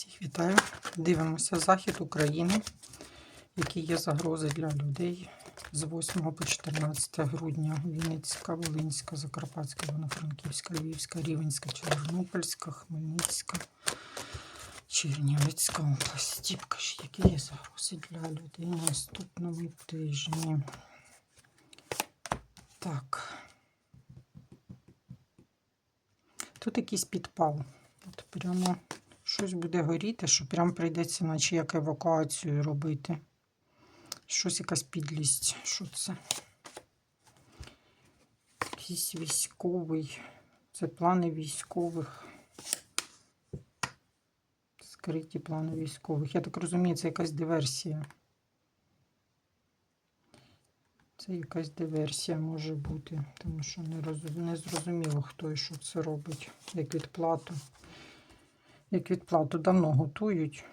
Всіх вітаю. Дивимося захід України, які є загрози для людей з 8 по 14 грудня. Вінницька, Волинська, Закарпатська, Івано-Франківська, Львівська, Рівенська, Чорнобильська, Хмельницька, Чернівецька області. Покажіть, які є загрози для людей на наступному тижні. Так. Тут якийсь підпал. От прямо щось буде горіти, що прям прийдеться, наче як евакуацію робити. Щось якась підлість. Що це? Якийсь військовий. Це плани військових. Скриті плани військових. Я так розумію, це якась диверсія. Це якась диверсія може бути, тому що не, роз... не зрозуміло, хто і що це робить, як відплату. Як відплату давно готують.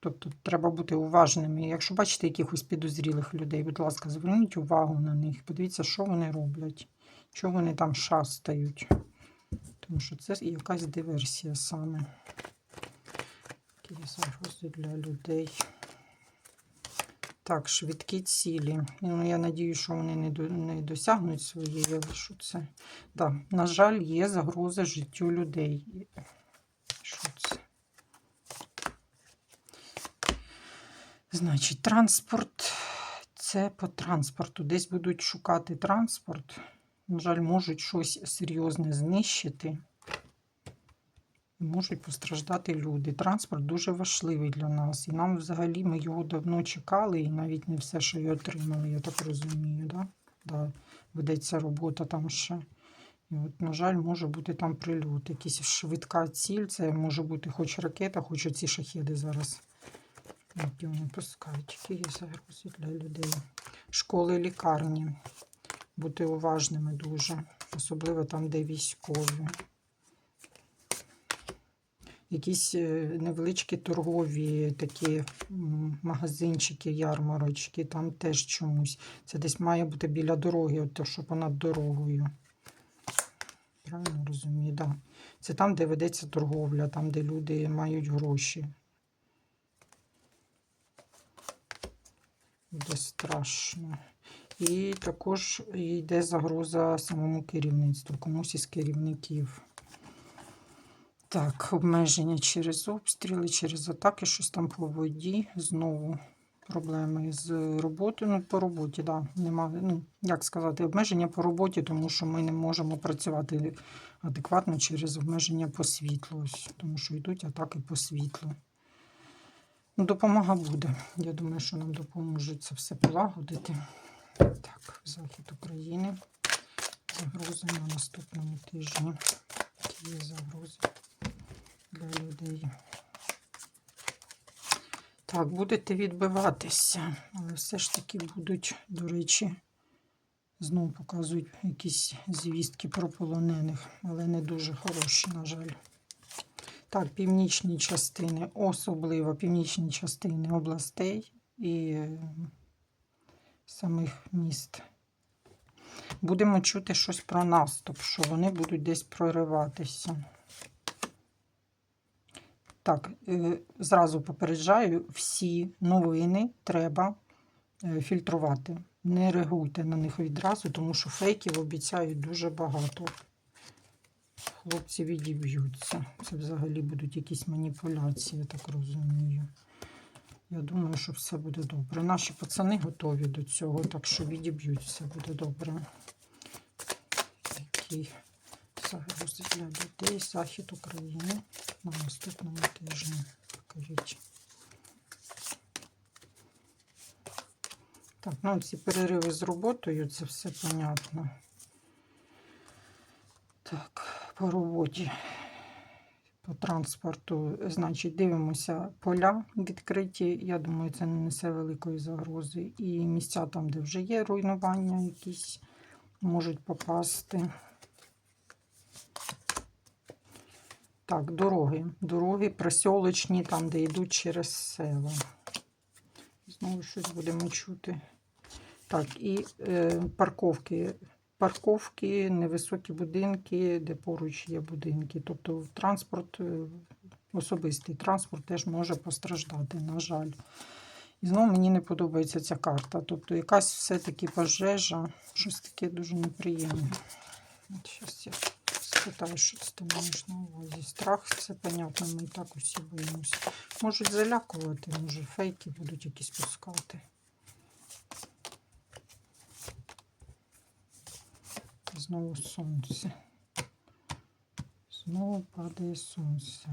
Тобто треба бути уважними. Якщо бачите якихось підозрілих людей, будь ласка, зверніть увагу на них. Подивіться, що вони роблять, що вони там шастають. Тому що це якась диверсія саме. Загрози для людей. Так, швидкі цілі. Ну, я надію, що вони не, до, не досягнуть своєї, що це? Да, на жаль, є загроза життю людей. Що це? Значить, транспорт. Це по транспорту. Десь будуть шукати транспорт. На жаль, можуть щось серйозне знищити. Можуть постраждати люди. Транспорт дуже важливий для нас. І нам взагалі ми його давно чекали, і навіть не все, що й отримали, я так розумію. Да? Да, ведеться робота там ще. І от, на жаль, може бути там прильот. Якась швидка ціль. Це може бути хоч ракета, хоч оці шахеди зараз. Пускають, є загрози для людей. Школи, лікарні. Бути уважними дуже. Особливо там, де військові якісь е, невеличкі торгові такі магазинчики, ярмарочки, там теж чомусь. Це десь має бути біля дороги, от то, що понад дорогою. Правильно розумію, так. Да. Це там, де ведеться торговля, там, де люди мають гроші. Буде страшно. І також йде загроза самому керівництву, комусь із керівників. Так, обмеження через обстріли, через атаки, щось там по воді. Знову проблеми з роботою. Ну, по роботі, да, немає. Ну, як сказати, обмеження по роботі, тому що ми не можемо працювати адекватно через обмеження по світлу. Тому що йдуть атаки по світлу. Ну, допомога буде. Я думаю, що нам допоможуть це все полагодити. Так, захід України. Загрози на наступному тижні. Які є загрози для людей. Так, будете відбиватися, але все ж таки будуть, до речі, знову показують якісь звістки про полонених, але не дуже хороші, на жаль. Так, північні частини, особливо північні частини областей і е, самих міст. Будемо чути щось про наступ, що вони будуть десь прориватися. Так, е, зразу попереджаю, всі новини треба е, фільтрувати. Не реагуйте на них відразу, тому що фейків обіцяють дуже багато. Хлопці відіб'ються. Це взагалі будуть якісь маніпуляції, я так розумію. Я думаю, що все буде добре. Наші пацани готові до цього, так що відіб'ють, все буде добре. Такий загрози для людей, захід України на наступному тижні. Покажіть. Так, ну ці перериви з роботою, це все понятно. Так, по роботі, по транспорту, значить, дивимося поля відкриті. Я думаю, це не несе великої загрози. І місця там, де вже є руйнування, якісь можуть попасти. Так, дороги. Дороги присьолочні, там, де йдуть через села. Знову щось будемо чути. Так, і е, парковки. Парковки, невисокі будинки, де поруч є будинки. Тобто транспорт е, особистий транспорт теж може постраждати, на жаль. І знову мені не подобається ця карта. Тобто якась все-таки пожежа, щось таке дуже неприємне. Зараз я спитаю, що це ти маєш на увазі. Страх, це понятно, ми і так усі боїмося. Можуть залякувати, може фейки будуть якісь пускати. Знову сонце. Знову падає сонце.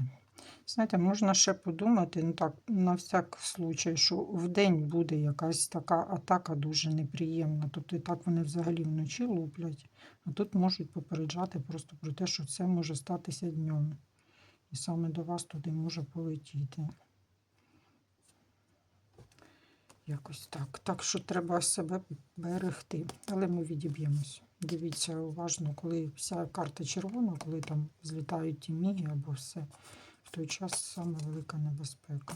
Знаєте, можна ще подумати, ну так, на всяк случай, що в день буде якась така атака дуже неприємна. Тобто і так вони взагалі вночі луплять, а тут можуть попереджати просто про те, що це може статися днем. І саме до вас туди може полетіти. Якось так. Так що треба себе берегти. Але ми відіб'ємось. Дивіться уважно, коли вся карта червона, коли там злітають ті міги або все. В той час саме велика небезпека.